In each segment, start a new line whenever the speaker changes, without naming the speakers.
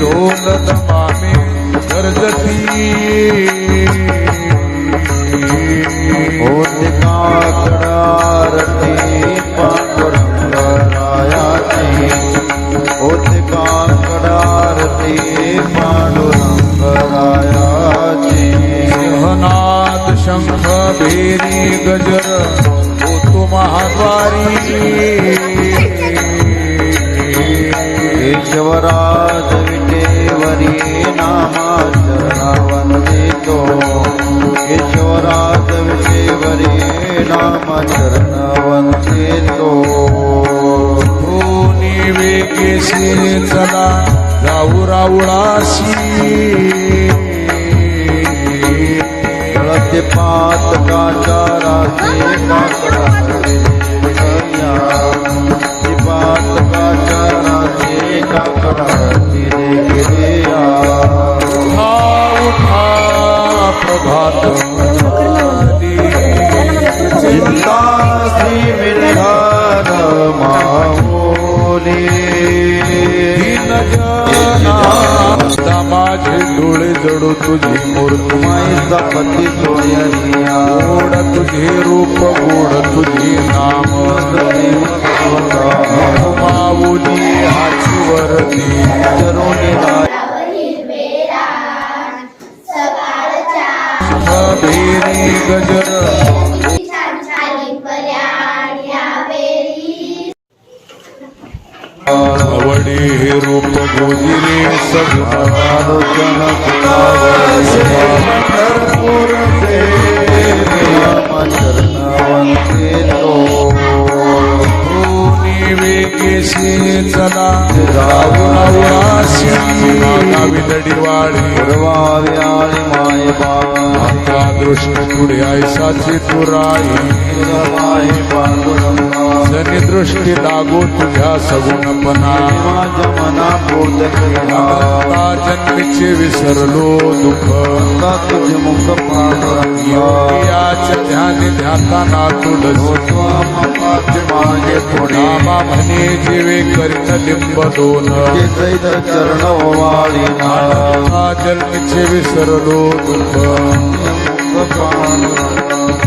ढोल दमामे गरजती
होते काकडारती पांडुरंगरायाची. होते काकडारती पांडुरंगरायाची.
सिंहनाद शंख भेरी गजर होतो महाद्वारी.
केशवराज विटेवरी नामाचरणा वंदितो केशवराज विटेवरी नामाचरण तो
धोनी वेगेसे चला जाऊ राऊळाशी
गळते पात पात काचाराचे काकडाचे गिरिया
जडू तुझी मूर्ती
माईचा पती सोयरिया.
गोड तुझे रूप गोड तुझे नाम माऊली हाची
तरुणी
भेरी गजर. हे रूप गोजिरे
चरण वंदे तो
धोनी वेगेशी चला. गावी लढीवाळी
सर्वावे आळे माय
आता दृष्ट पुढे ऐसाची तुराई
माय पांडुरंगा
जनी दृष्टी लागो तुझ्या सगुणपणा
माझ्या मना केला
आता जन्मीचे विसरलो दुःख।
तुझे मुख पांडुरंगा
याच्या ध्यानी ध्याताना तुडस
पाचे मागे पुढे
म्हणे जीवे करीन लिंब दोन।
चरण वाळी
आता जन्मीचे विसरलो दुःख।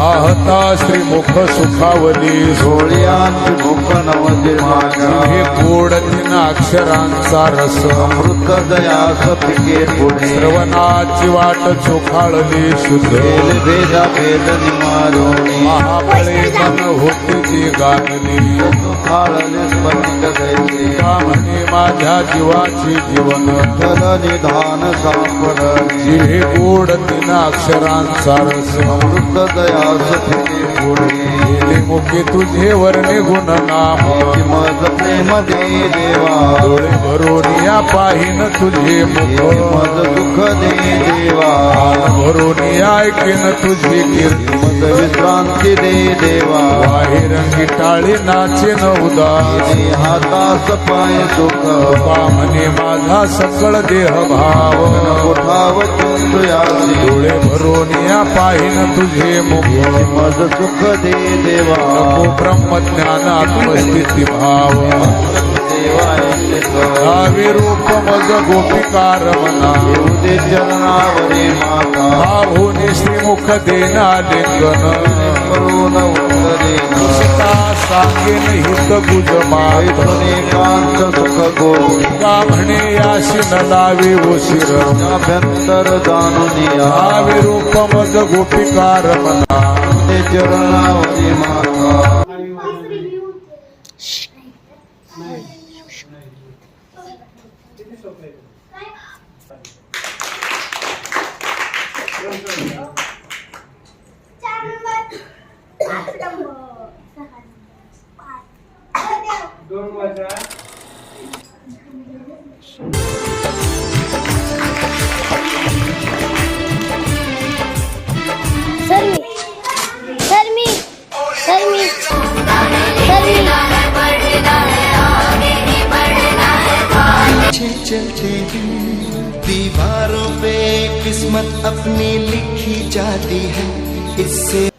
आहता श्रीमुख सुखावली
सोळ्यांची मुख नवजे माझ्या
हे गोड तीन अक्षरांचा रस.
अमृत दयास पिके
श्रवणाची वाट चोखाळली शुद्ध.
भेद भेदा निमारोणी
महाबळे मन होते जी गागली.
खाळले स्फटिक दैते
का म्हणे माझ्या जीवाची जीवन.
फल निधान सापडली.
हे गोड तीन अक्षरांचा रस.
अमृत दयास पिके पुढे
गेले मुखे तुझे वर्णे गुण नाम
मज प्रेम दे देवा.
डोळे भरून या पाहिन तुझे मुख.
मज सुख दे देवा.
भरून ऐकेन तुझी कीर्ती.
मज विश्रांती दे देवा.
बाहेरंगी टाळी नाचे न उदास
हातास पाय सुख
पा म्हणे माझा सकळ देह भाव
कोठाव चंद्रयासी
डोळे भरून या पाहिन तुझे मुख.
मज सुख दे देवा.
नको ब्रह्मज्ञान आत्मस्थिती भाव. रूप मज गोपिकार मना.
येऊदे चरणावरी माता
भावोनी श्रीमुख देना लिंगन सीता सांगेन हित गुज माय म्हणे याशी न लावे उशिर
अभ्यंतर जाणून या
गावी रूप मज गोपिकार मना
ते चरणावरी माता
सर
चलते हैं। दीवारों पे किस्मत अपनी लिखी जाती है। इससे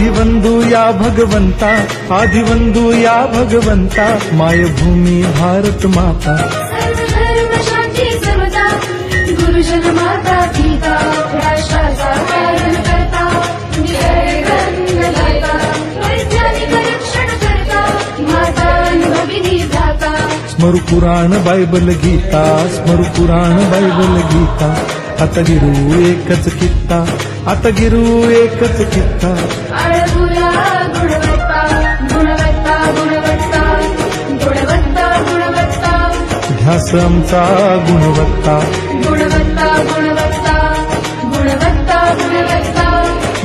आदिवंदू या भगवंता आदिवंदू या भगवंता मायभूमी भारत माता.
सर्वधर्म शांती समता गुरुजन माता पिता राष्ट्राचा पालन करता. विजय गंगदाता वैज्ञानिक रक्षण करता माता भगिनी भ्राता.
स्मरु पुराण बायबल गीता स्मरु पुराण बायबल गीता. आता गिरू एकच कित्ता आता गिरू एकच कित्ता. ध्यास आमचा गुणवत्ता.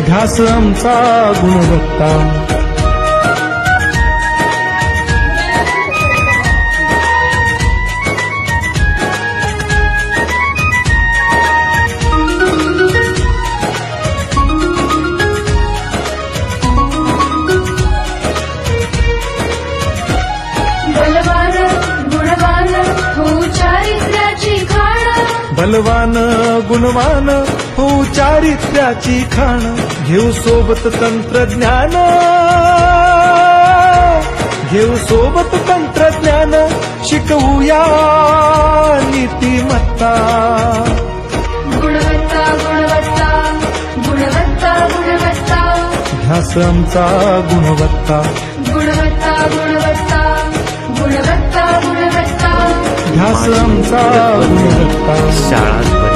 ध्यास आमचा गुणवत्ता.
चारित्र्याची खाण
घेऊ सोबत तंत्रज्ञान. घेऊ सोबत तंत्रज्ञान शिकवूया नीतिमत्ता.
गुणवत्ता गुणवत्ता गुणवत्ता गुणवत्ता.
ध्यास आमचा गुणवत्ता.
गुणवत्ता गुणवत्ता गुणवत्ता गुणवत्ता.
ध्यास आमचा गुणवत्ता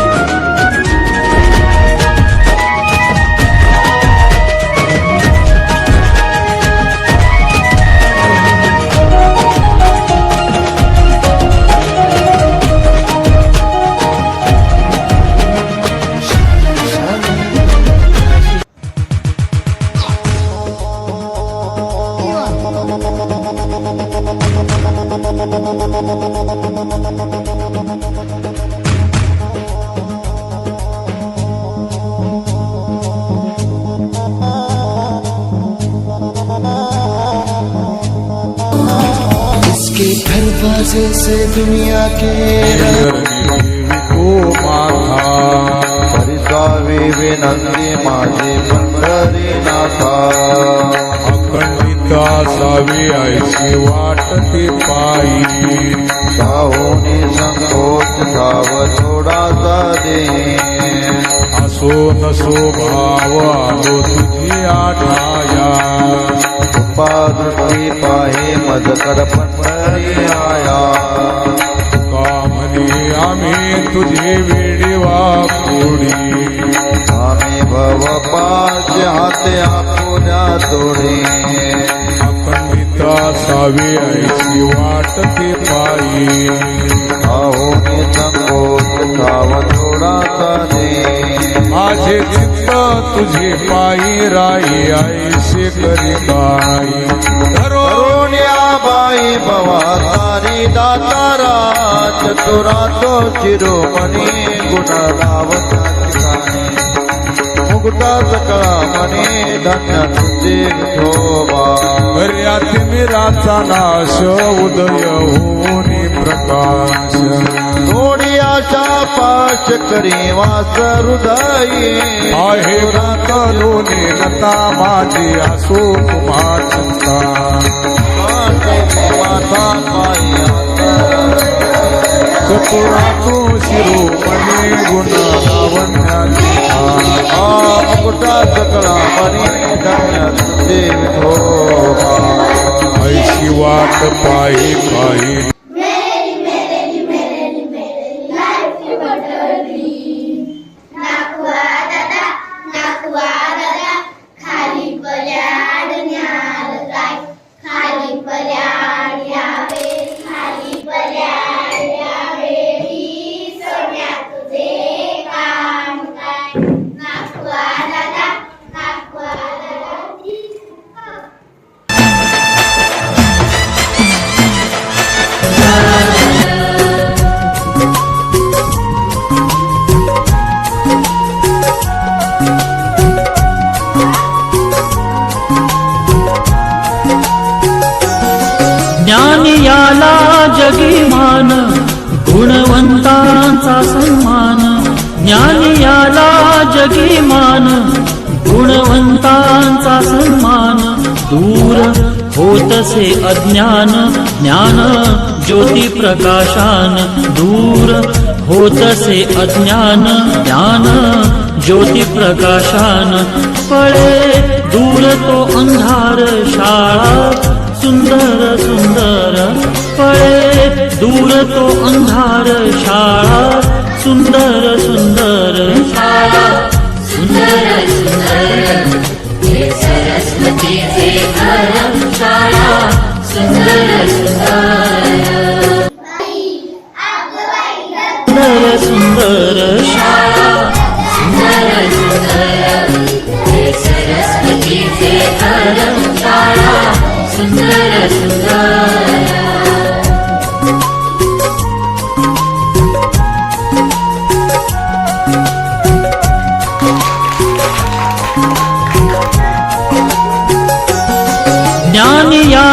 के दरवाजे से दुनिया के
देवी ओ माता
परिसावे विनंती माझे पंढरीनाथा
अखंडिता सावी ऐशी वाटते पायी
साहोनी संकोच धाव थोडासा दे
असो नसो भाव आलो तुझी आठाया.
कृपादृष्टी पाहे मजकर पंढरी आया.
आम्ही तुझे वेडीवा कोडी
आम्ही भव पाच हाते आपुल्या तोडे
अखंडिता सावी ऐशी वाटते पायी.
साहोनी संकोच धाव थोडासा दे
माझे चित्त तुझे पायी राई ऐसे करी काही धरो
करुण्याबाई भवातारी दातारा. चतुरा तो शिरोमणी गुण लावता ठिकाणी। मुकुटा सकळा मणी धन्य तुझे विठोबा
मिराचा नाश उदय होनी प्रकाश।
थोडी आशा पाश करी वास हृदयी।
आहे रातलोने नता माझी असो तुम्हा चतुरा तू शिरोमणी गुण लावण्याची
आ मुकुटा सकळा मणी धन्य तुझे विठोबा
ऐशी वाट पायी काही
झाला याला जगिमान गुणवंतांचा सन्मान. ज्ञान याला जगिमान गुणवंतांचा सन्मान. दूर होतसे अज्ञान ज्ञान ज्योती प्रकाशान. दूर होतसे अज्ञान ज्ञान ज्योती प्रकाशान. पळे दूर तो अंधार तो अंधार शाळा सुंदर सुंदर शाळा. सुंदर सुंदर सरस्वतीचे शाळा. सुंदर सुंदर. सुंदर सुंदर शाळा. सुंदर सुंदर सरस्वतीचे शाळा. सुंदर सुंदर.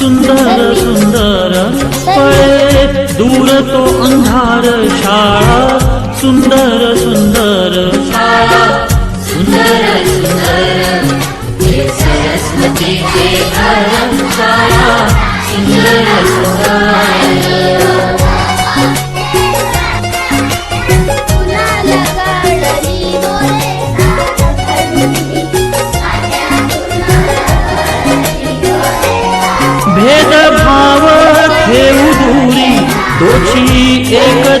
सुंदर सुंदर पळे दूर तो अंधार शाळा सुंदर सुंदर शाळा. सुंदर सुंदर सरस्वती खुशी एक